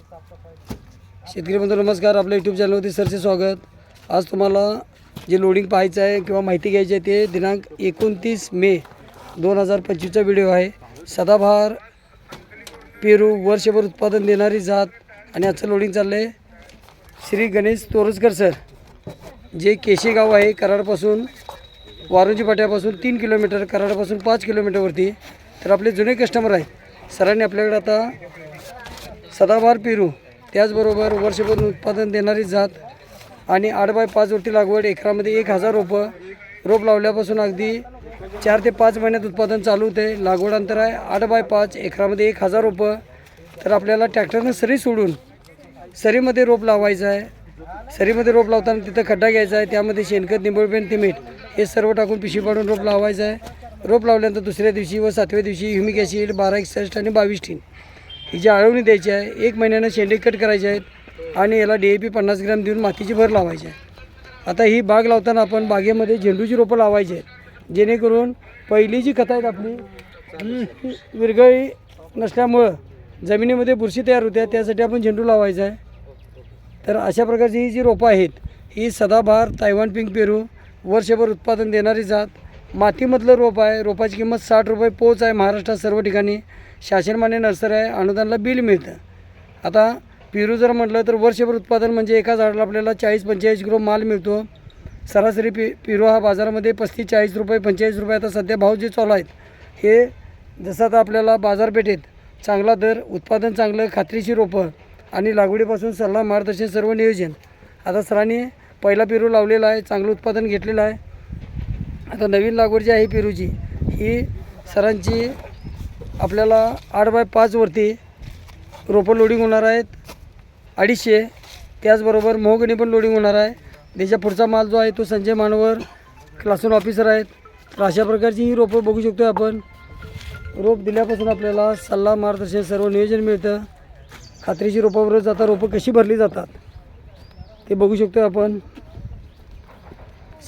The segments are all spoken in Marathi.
शेतकरी बंधू नमस्कार. आपल्या यूट्यूब चॅनलवरती सरचे स्वागत. आज तुम्हाला जे लोडिंग पाहायचं आहे किंवा माहिती घ्यायची आहे ते दिनांक एकोणतीस मे दोन हजार पंचवीसचा व्हिडिओ आहे. सदाबहार पेरू वर्षभर उत्पादन देणारी जात आणि आजचं लोडिंग चाललं आहे श्री गणेश तोरसकर सर. जे केशेगाव आहे कराडपासून वारुंजी पाट्यापासून तीन किलोमीटर कराडपासून पाच किलोमीटरवरती तर आपले जुने कस्टमर आहेत. सरांनी आपल्याकडे आता सदाबहार पेरू त्याचबरोबर वर्षभर उत्पादन देणारी जात आणि आठ बाय पाचवरती लागवड एकरामध्ये एक हजार रोपं रोप लावल्यापासून अगदी चार ते पाच महिन्यात उत्पादन चालू होते. लागवड अंतर आहे आठ बाय पाच एकरामध्ये एक हजार रोपं. तर आपल्याला ट्रॅक्टरनं सरी सोडून सरीमध्ये रोप लावायचं आहे. सरीमध्ये रोप लावताना तिथं खड्डा घ्यायचा आहे त्यामध्ये शेणखत निंबळपेंट तिमीठ हे सर्व टाकून पिशवी पाडून रोप लावायचं आहे. रोप लावल्यानंतर दुसऱ्या दिवशी व सातव्या दिवशी ह्युमिक ॲसिड बारा एकसष्ट आणि बावीस टीन. ही जी आळवणी द्यायची आहे. एक महिन्यानं शेंडे कट करायचे आहेत आणि याला डी ए पी पन्नास ग्रॅम देऊन मातीची भर लावायची आहे. आता ही बाग लावताना आपण बागेमध्ये झेंडूची रोपं लावायची आहेत. जेणेकरून पहिली जी खतं आहेत आपली विरघळी नसल्यामुळं जमिनीमध्ये बुरशी तयार होते त्यासाठी आपण झेंडू लावायचा आहे. तर अशा प्रकारची ही जी रोपं आहेत ही सदाबहार तायवान पिंक पेरू वर्षभर उत्पादन देणारी जात. मातीमधलं रोप आहे. रोपाची किंमत साठ रुपये पोच आहे. महाराष्ट्रात सर्व ठिकाणी शासनमान्य नर्सरी आहे. अनुदानला बिल मिळतं. आता पेरू जर म्हटलं तर वर्षभर उत्पादन म्हणजे एका झाडाला आपल्याला चाळीस पंचेचाळीस किलो माल मिळतो. सरासरी पि पेरू हा बाजारामध्ये पस्तीस चाळीस रुपये पंचेचाळीस रुपये आता सध्या भाव जे चालू आहेत. हे जसं आता आपल्याला बाजारपेठेत चांगला दर उत्पादन चांगलं खात्रीशी रोपं आणि लागवडीपासून सल्ला मार्गदर्शन सर्व नियोजन. आता सरांनी पहिला पेरू लावलेला आहे. चांगलं उत्पादन घेतलेलं आहे. आता नवीन लागवड जी आहे पेरूची ही सरांची आपल्याला आठ बाय पाचवरती रोपं लोडिंग होणार आहेत. अडीचशे त्याचबरोबर मोहगणी पण लोडिंग होणार आहे. त्याच्या पुढचा माल जो आहे तो संजय मानवर क्लासून ऑफिसर आहेत. तर अशा प्रकारची ही रोपं बघू शकतो आपण. रोप दिल्यापासून आपल्याला सल्ला मार्गदर्शन सर्व नियोजन मिळतं. खात्रीची रोपाबरोबर जाता रोपं कशी भरली जातात ते बघू शकतो आपण.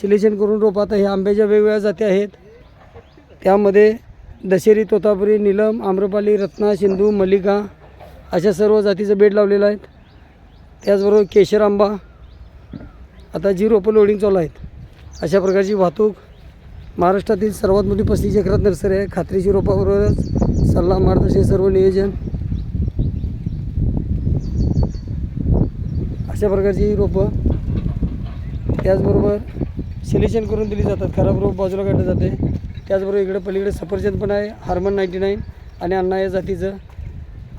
सिलेक्शन करून रोप आता हे आंब्याच्या वेगवेगळ्या जाती आहेत. त्यामध्ये दशेरी तोतापुरी नीलम आम्रपाली रत्ना सिंधू मल्लिका अशा सर्व जातीचं बेड लावलेलं आहेत. त्याचबरोबर केशर आंबा. आता जी रोपं लोडिंग चालू आहेत अशा प्रकारची वाहतूक. महाराष्ट्रातील सर्वात मोठी पस्तीस एकरात नर्सरी आहे. खात्रीची रोपाबरोबरच सल्ला मार्गदर्शन सर्व नियोजन. अशा प्रकारची रोपं. त्याचबरोबर सिलेक्शन करून दिली जातात. खराब रोप बाजूला काढलं जाते. त्याचबरोबर इकडे पलीकडे सफरचंद पण आहे. हार्मन नाईन्टी नाईन आणि अन्ना या जातीचं.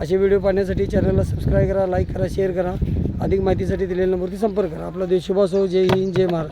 असे व्हिडिओ पाहण्यासाठी चॅनलला सबस्क्राईब करा लाईक करा शेअर करा. अधिक माहितीसाठी दिलेल्या नंबरवरती संपर्क करा. आपला देश शुभ हो जय हिंद जय महाराष्ट्र.